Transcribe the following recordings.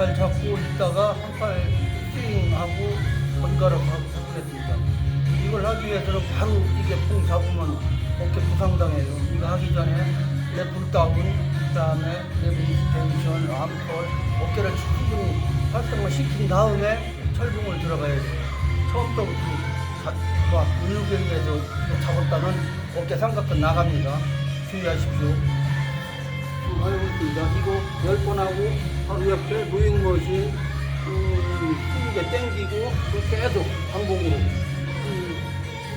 팔 잡고 있다가 한 팔 스윙하고 번갈아가고 그랬습니다. 이걸 하기 위해서는 바로 이게 뽕 잡으면 어깨 부상당해요. 이거 하기 전에 레플 다운, 그 다음에 레플 텐션, 암털, 어깨를 충분히 활동을 시킨 다음에 철봉을 들어가야 돼요. 처음부터 그막 근육에 의해서 잡았다는 어깨 삼각근 나갑니다. 주의하십시오. 있습니다. 이거 열 번 하고 바로 옆에 무잉머신 음, 20개 땡기고 그 계속 반복으로 음,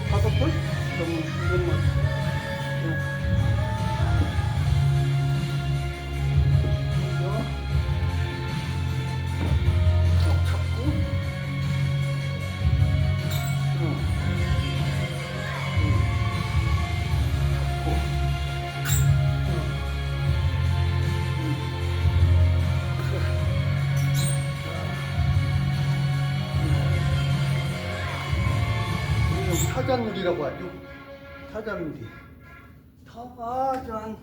다섯 번? 너무 이것만 우리는 타잔놀이라고 하죠. 타잔놀이. 타잔.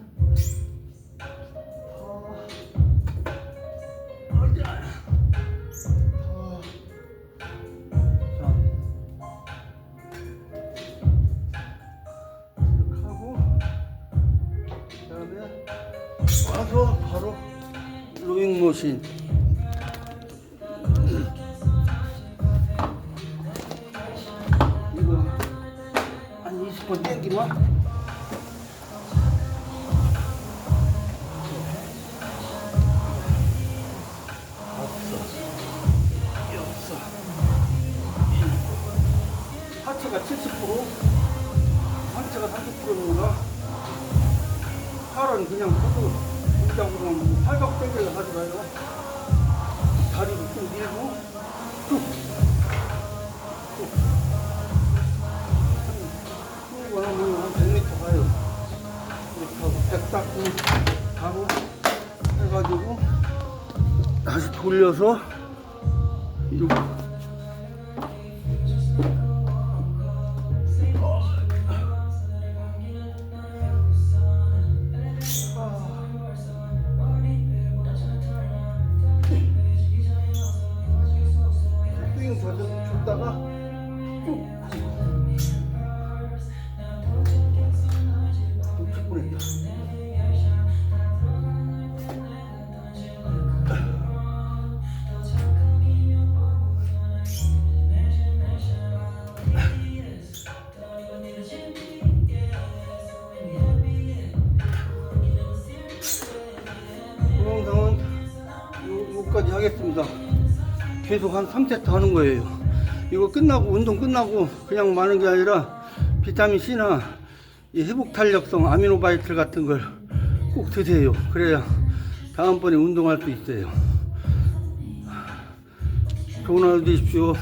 와서 바로 로잉 머신. 한 20번 땡기면? 하체가 70% 하체가 30%입니다 팔은 그냥 뻗어 동작으로 팔각 땡기려 하지 마요 다리를 좀 밀고 쭉 닦고 가고 해가지고 다시 돌려서 이렇게 요- 요까지 하겠습니다. 계속 한 3세트 하는 거예요. 이거 끝나고 운동 끝나고 그냥 마는 게 아니라 비타민 C나 이 회복 탄력성 아미노바이틀 같은 걸 꼭 드세요. 그래야 다음번에 운동할 수 있어요. 좋은 하루 되십시오.